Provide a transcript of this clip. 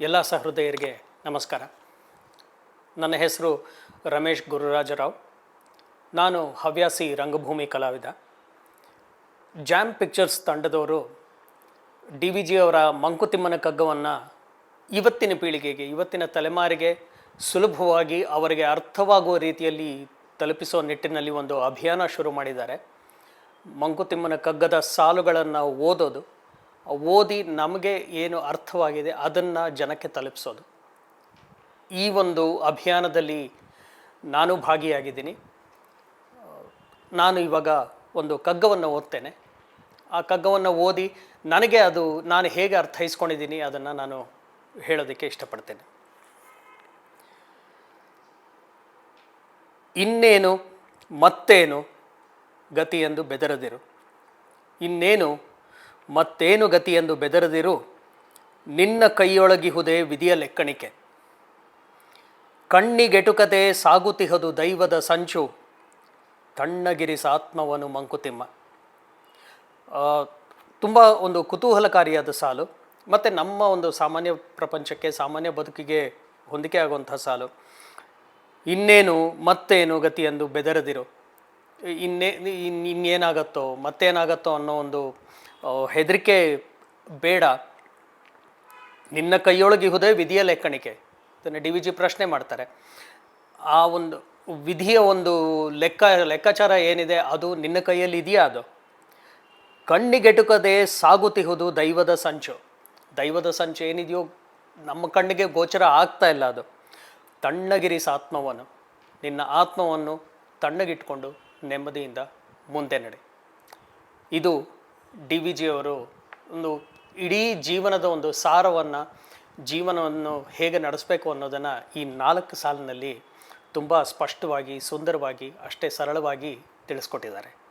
ಎಲ್ಲ ಸಹೃದಯರಿಗೆ ನಮಸ್ಕಾರ. ನನ್ನ ಹೆಸರು ರಮೇಶ್ ಗುರುರಾಜರಾವ್. ನಾನು ಹವ್ಯಾಸಿ ರಂಗಭೂಮಿ ಕಲಾವಿದ. ಜಾಮ್ ಪಿಕ್ಚರ್ಸ್ ತಂಡದವರು ಡಿ ವಿ ಜಿ ಅವರ ಮಂಕುತಿಮ್ಮನ ಕಗ್ಗವನ್ನು ಇವತ್ತಿನ ಪೀಳಿಗೆಗೆ, ಇವತ್ತಿನ ತಲೆಮಾರಿಗೆ ಸುಲಭವಾಗಿ ಅವರಿಗೆ ಅರ್ಥವಾಗುವ ರೀತಿಯಲ್ಲಿ ತಲುಪಿಸೋ ನಿಟ್ಟಿನಲ್ಲಿ ಒಂದು ಅಭಿಯಾನ ಶುರು ಮಾಡಿದ್ದಾರೆ. ಮಂಕುತಿಮ್ಮನ ಕಗ್ಗದ ಸಾಲುಗಳನ್ನು ಓದೋದು ಓದಿ ನಮಗೆ ಏನು ಅರ್ಥವಾಗಿದೆ ಅದನ್ನು ಜನಕ್ಕೆ ತಲುಪಿಸೋದು. ಈ ಒಂದು ಅಭಿಯಾನದಲ್ಲಿ ನಾನು ಭಾಗಿಯಾಗಿದ್ದೀನಿ. ನಾನು ಇವಾಗ ಒಂದು ಕಗ್ಗವನ್ನು ಓದ್ತೇನೆ. ಆ ಕಗ್ಗವನ್ನು ಓದಿ ನನಗೆ ಅದು ನಾನು ಹೇಗೆ ಅರ್ಥೈಸ್ಕೊಂಡಿದ್ದೀನಿ ಅದನ್ನು ನಾನು ಹೇಳೋದಕ್ಕೆ ಇಷ್ಟಪಡ್ತೇನೆ. ಇನ್ನೇನು ಮತ್ತೇನು ಗತಿ ಎಂದು ಬೆದರದಿರು. ಇನ್ನೇನು ಮತ್ತೇನು ಗತಿ ಎಂದು ಬೆದರದಿರು, ನಿನ್ನ ಕೈಯೊಳಗಿಹುದೇ ವಿಧಿಯ ಲೆಕ್ಕಣಿಕೆ. ಕಣ್ಣಿಗೆಟುಕತೆ ಸಾಗುತಿಹದು ದೈವದ ಸಂಚು, ತಣ್ಣಗಿರಿಸಾತ್ಮವನು ಮಂಕುತಿಮ್ಮ. ತುಂಬ ಒಂದು ಕುತೂಹಲಕಾರಿಯಾದ ಸಾಲು, ಮತ್ತು ನಮ್ಮ ಒಂದು ಸಾಮಾನ್ಯ ಪ್ರಪಂಚಕ್ಕೆ ಸಾಮಾನ್ಯ ಬದುಕಿಗೆ ಹೊಂದಿಕೆ ಆಗುವಂಥ ಸಾಲು. ಇನ್ನೇನು, ಮತ್ತೇನು ಗತಿ ಎಂದು ಬೆದರದಿರು. ಇನ್ನೇ, ಇನ್, ಇನ್ನೇನಾಗತ್ತೋ, ಮತ್ತೇನಾಗತ್ತೋ ಅನ್ನೋ ಒಂದು ಹೆದರಿಕೆ ಬೇಡ. ನಿನ್ನ ಕೈಯೊಳಗೆ ಇಹುದೇ ವಿಧಿಯ ಲೆಕ್ಕಣಿಕೆ ಇದನ್ನು ಡಿ ವಿ ಜಿ ಪ್ರಶ್ನೆ ಮಾಡ್ತಾರೆ. ಆ ಒಂದು ವಿಧಿಯ ಒಂದು ಲೆಕ್ಕ, ಲೆಕ್ಕಾಚಾರ ಏನಿದೆ, ಅದು ನಿನ್ನ ಕೈಯಲ್ಲಿ ಇದೆಯಾ ಅದು? ಕಣ್ಣಿಗೆಟುಕದೆ ಸಾಗುತ್ತಿಹುದು ದೈವದ ಸಂಚು. ದೈವದ ಸಂಚು ಏನಿದೆಯೋ ನಮ್ಮ ಕಣ್ಣಿಗೆ ಗೋಚರ ಆಗ್ತಾ ಇಲ್ಲ ಅದು. ತಣ್ಣಗಿರಿಸ ಆತ್ಮವನ್ನು ನಿನ್ನ ಆತ್ಮವನ್ನು ತಣ್ಣಗಿಟ್ಕೊಂಡು ನೆಮ್ಮದಿಯಿಂದ ಮುಂದೆ ನಡೆ. ಇದು ಡಿ ವಿ ಜಿಯವರು ಒಂದು ಇಡೀ ಜೀವನದ ಒಂದು ಸಾರವನ್ನು, ಜೀವನವನ್ನು ಹೇಗೆ ನಡೆಸಬೇಕು ಅನ್ನೋದನ್ನು ಈ ನಾಲ್ಕು ಸಾಲಿನಲ್ಲಿ ತುಂಬ ಸ್ಪಷ್ಟವಾಗಿ, ಸುಂದರವಾಗಿ, ಅಷ್ಟೇ ಸರಳವಾಗಿ ತಿಳಿಸ್ಕೊಟ್ಟಿದ್ದಾರೆ.